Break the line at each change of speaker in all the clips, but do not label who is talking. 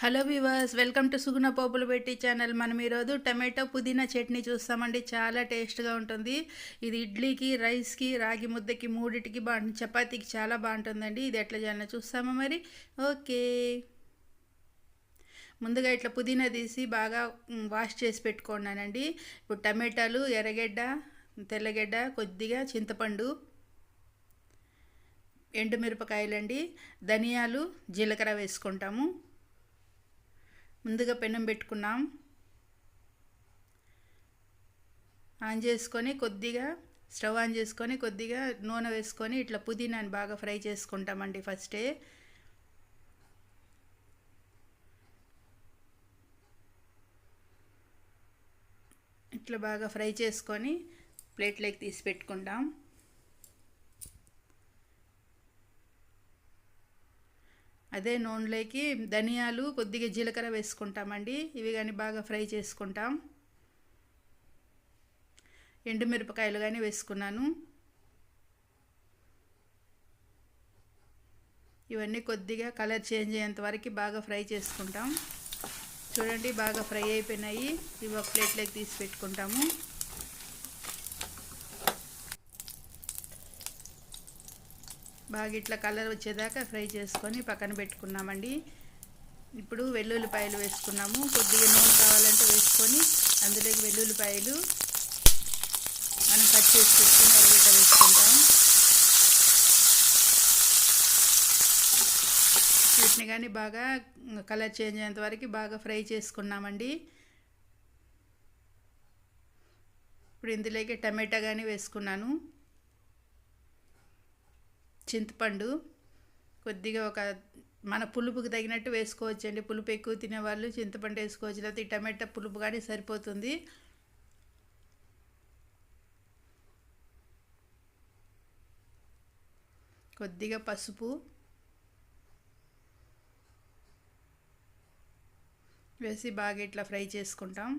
Hello viewers welcome to Suguna పోపులు పెట్టి channel. మనం ఈరోజు టమాటో పుదీనా చట్నీ చూస్తామండి. చాలా టేస్ట్గా ఉంటుంది. ఇది ఇడ్లీకి రైస్కి రాగి ముద్దకి మూడిటికి బాగుంటుంది చపాతీకి చాలా బాగుంటుందండి. ఇది ఎట్లా చేయాలో చూస్తామా మరి? ఓకే. ముందుగా ఇట్లా పుదీనా తీసి బాగా వాష్ చేసి పెట్టుకున్నానండి. ఇప్పుడు టమాటాలు ఎర్రగడ్డ తెల్లగడ్డ కొద్దిగా చింతపండు ఎండుమిరపకాయలండి ధనియాలు జీలకర్ర వేసుకుంటాము. ముందుగా పెనం పెట్టుకున్నాం. ఆన్ చేసుకొని కొద్దిగా స్టవ్ ఆన్ చేసుకొని కొద్దిగా నూనె వేసుకొని ఇట్లా పుదీనాని బాగా ఫ్రై చేసుకుంటామండి ఫస్టే ఇట్లా బాగా ఫ్రై చేసుకొని ప్లేట్లోకి తీసి పెట్టుకుంటాం. అదే నూనెలోకి ధనియాలు కొద్దిగా జీలకర్ర వేసుకుంటామండి. ఇవి కానీ బాగా ఫ్రై చేసుకుంటాం. ఎండుమిరపకాయలు కానీ వేసుకున్నాను. ఇవన్నీ కొద్దిగా కలర్ చేంజ్ అయ్యేంత వరకు బాగా ఫ్రై చేసుకుంటాం. చూడండి బాగా ఫ్రై అయిపోయినాయి. ఇవి ఒక ప్లేట్లోకి తీసి పెట్టుకుంటాము. బాగా ఇట్లా కలర్ వచ్చేదాకా ఫ్రై చేసుకొని పక్కన పెట్టుకున్నామండి. ఇప్పుడు వెల్లుల్లిపాయలు వేసుకున్నాము. కొద్దిగా నూనె కావాలంటే వేసుకొని అందులోకి వెల్లుల్లిపాయలు మనం కట్ చేసి పెట్టుకుని ఎరగడ్డ వేసుకుంటాం. వీటిని కానీ బాగా కలర్ చేంజ్ అయ్యేంత వరకు బాగా ఫ్రై చేసుకున్నామండి. ఇప్పుడు ఇందులోకి టమాటా కానీ వేసుకున్నాను. చింతపండు కొద్దిగా ఒక మన పులుపుకి తగినట్టు వేసుకోవచ్చండి. పులుపు ఎక్కువ తినేవాళ్ళు చింతపండు వేసుకోవచ్చు. లేకపోతే ఈ టమాటా పులుపు కానీ సరిపోతుంది. కొద్దిగా పసుపు వేసి బాగా ఇట్లా ఫ్రై చేసుకుంటాం.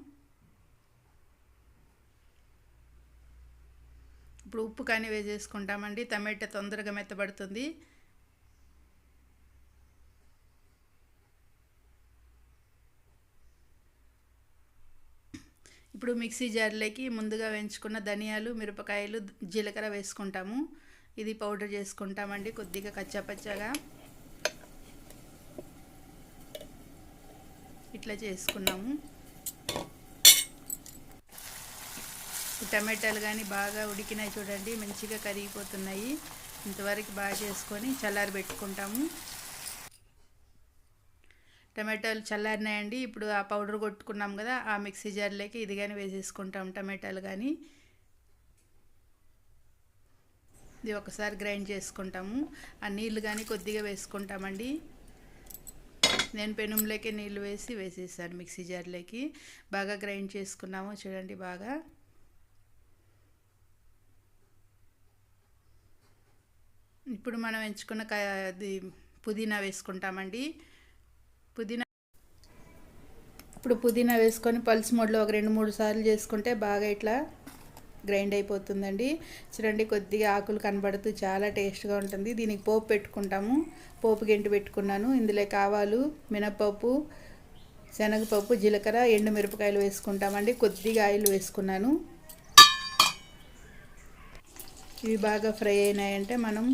ఇప్పుడు ఉప్పు కానీ వేసేసుకుంటామండి. టమాటా తొందరగా మెత్తబడుతుంది. ఇప్పుడు మిక్సీ జార్లోకి ముందుగా వేయించుకున్న ధనియాలు మిరపకాయలు జీలకర్ర వేసుకుంటాము. ఇది పౌడర్ చేసుకుంటామండి కొద్దిగా కచ్చాపచ్చాగా. ఇట్లా చేసుకున్నాము. టమాటాలు కానీ బాగా ఉడికినాయి చూడండి మంచిగా కరిగిపోతున్నాయి. ఇంతవరకు బాగా చేసుకొని చల్లారి పెట్టుకుంటాము. టమాటాలు చల్లారినాయండి. ఇప్పుడు ఆ పౌడర్ కొట్టుకున్నాం కదా ఆ మిక్సీ జార్లోకి ఇది కానీ వేసేసుకుంటాం టమాటాలు కానీ ఇది ఒకసారి గ్రైండ్ చేసుకుంటాము. ఆ నీళ్ళు కానీ కొద్దిగా వేసుకుంటామండి. నేను పెనుంలోకి నీళ్ళు వేసి వేసేసాను మిక్సీ జార్లోకి. బాగా గ్రైండ్ చేసుకున్నాము చూడండి బాగా. ఇప్పుడు మనం ఎంచుకున్న అది పుదీనా వేసుకుంటామండి. పుదీనా ఇప్పుడు పుదీనా వేసుకొని పల్స్ మోడ్లో ఒక రెండు మూడు సార్లు చేసుకుంటే బాగా ఇట్లా గ్రైండ్ అయిపోతుందండి. చూడండి కొద్దిగా ఆకులు కనబడుతూ చాలా టేస్ట్గా ఉంటుంది. దీనికి పోపు పెట్టుకుంటాము. పోపు గెంటి పెట్టుకున్నాను. ఇందులో కావాలు మినపప్పు శనగపప్పు జీలకర్ర ఎండు మిరపకాయలు వేసుకుంటామండి. కొద్దిగా ఆయిల్ వేసుకున్నాను. ఇవి బాగా ఫ్రై అయినాయంటే మనం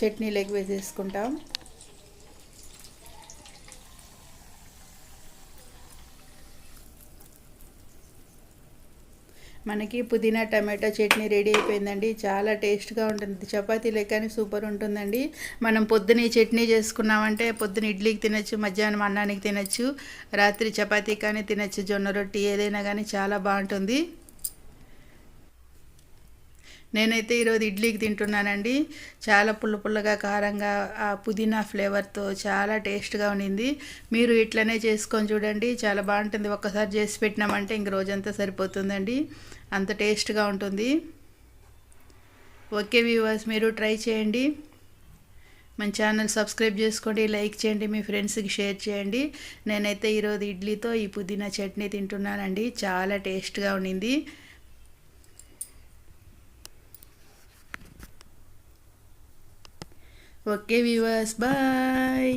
చట్నీ లెగ్ వేసేసుకుంటాం మనకి పుదీనా టమాటో చట్నీ రెడీ అయిపోయిందండి. చాలా టేస్ట్గా ఉంటుంది. చపాతీ లెక్కని సూపర్ ఉంటుందండి. మనం పొద్దున ఈ చట్నీ చేసుకున్నామంటే పొద్దున ఇడ్లీకి తినచ్చు మధ్యాహ్నం అన్నానికి తినచ్చు రాత్రి చపాతీ కానీ తినచ్చు జొన్న రొట్టి ఏదైనా కానీ చాలా బాగుంటుంది. నేనైతే ఈరోజు ఇడ్లీకి తింటున్నానండి. చాలా పుల్ల పుల్లగా కారంగా ఆ పుదీనా ఫ్లేవర్తో చాలా టేస్ట్గా ఉండింది మీరు ఇట్లనే చేసుకొని చూడండి. చాలా బాగుంటుంది. ఒక్కసారి చేసి పెట్టినామంటే ఇంక రోజంతా సరిపోతుందండి. అంత టేస్ట్గా ఉంటుంది. ఓకే వ్యూవర్స్ మీరు ట్రై చేయండి. మన ఛానల్ సబ్స్క్రైబ్ చేసుకోండి లైక్ చేయండి మీ ఫ్రెండ్స్కి షేర్ చేయండి. నేనైతే ఈరోజు ఇడ్లీతో ఈ పుదీనా చట్నీ తింటున్నానండి. చాలా టేస్ట్గా ఉండింది ఓకే వ్యూవర్స్ బాయ్